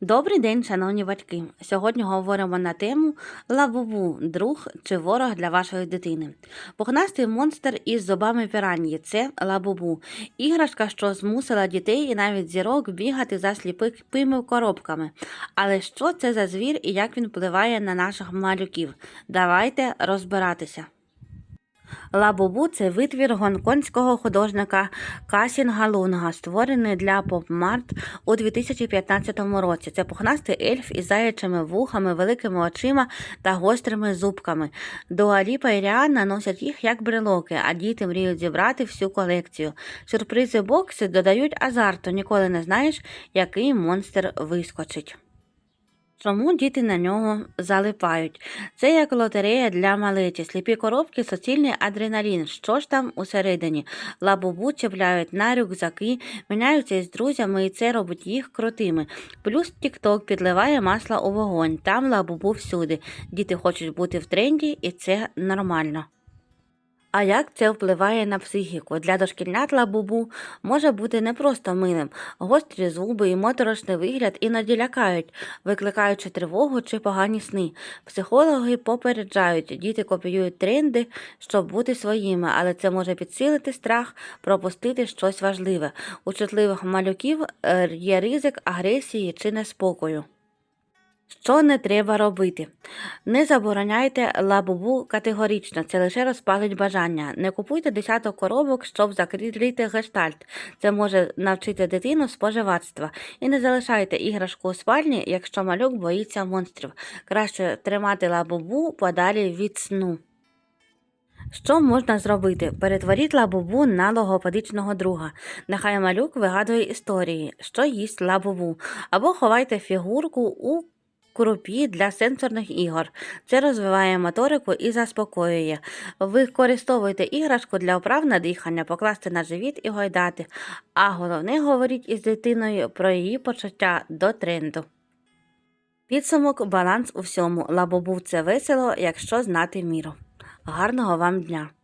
Добрий день, шановні батьки. Сьогодні говоримо на тему лабубу, друг чи ворог для вашої дитини. Пухнастий монстр із зубами піранії це лабубу. Іграшка, що змусила дітей і навіть зірок бігати за сліпими коробками. Але що це за звір і як він впливає на наших малюків? Давайте розбиратися. Лабубу це витвір гонконгського художника Касінга Лунга, створений для поп-март у 2015 році. Це пухнастий ельф із заячими вухами, великими очима та гострими зубками. Дуаліпа і Ріанна носять їх як брелоки, а діти мріють зібрати всю колекцію. Сюрпризи бокси додають азарту, ніколи не знаєш, який монстр вискочить. Чому діти на нього залипають? Це як лотерея для малечі, сліпі коробки, суцільний адреналін. Що ж там усередині? Лабубу чіпляють на рюкзаки, міняються із друзями, і це робить їх крутими. Плюс TikTok підливає масло у вогонь. Там лабубу всюди. Діти хочуть бути в тренді, і це нормально. А як це впливає на психіку? Для дошкільнят лабубу може бути не просто милим. Гострі зуби і моторошний вигляд іноді лякають, викликаючи тривогу чи погані сни. Психологи попереджають, діти копіюють тренди, щоб бути своїми, але це може підсилити страх, пропустити щось важливе. У чутливих малюків е, є ризик агресії чи неспокою. Що не треба робити? Не забороняйте лабубу категорично, це лише розпалить бажання. Не купуйте десяток коробок, щоб закрити гештальт. Це може навчити дитину споживацтва. І не залишайте іграшку у спальні, якщо малюк боїться монстрів. Краще тримати лабубу подалі від сну. Що можна зробити? Перетворіть лабубу на логопедичного друга. Нехай малюк вигадує історії, що їсть лабубу, або ховайте фігурку у крупі для сенсорних ігор. Це розвиває моторику і заспокоює. Використовуйте іграшку для вправ на дихання, покласти на живіт і гойдати. А головне говоріть із дитиною про її почуття до тренду. Підсумок баланс у всьому. Лабобу це весело, якщо знати міру. Гарного вам дня!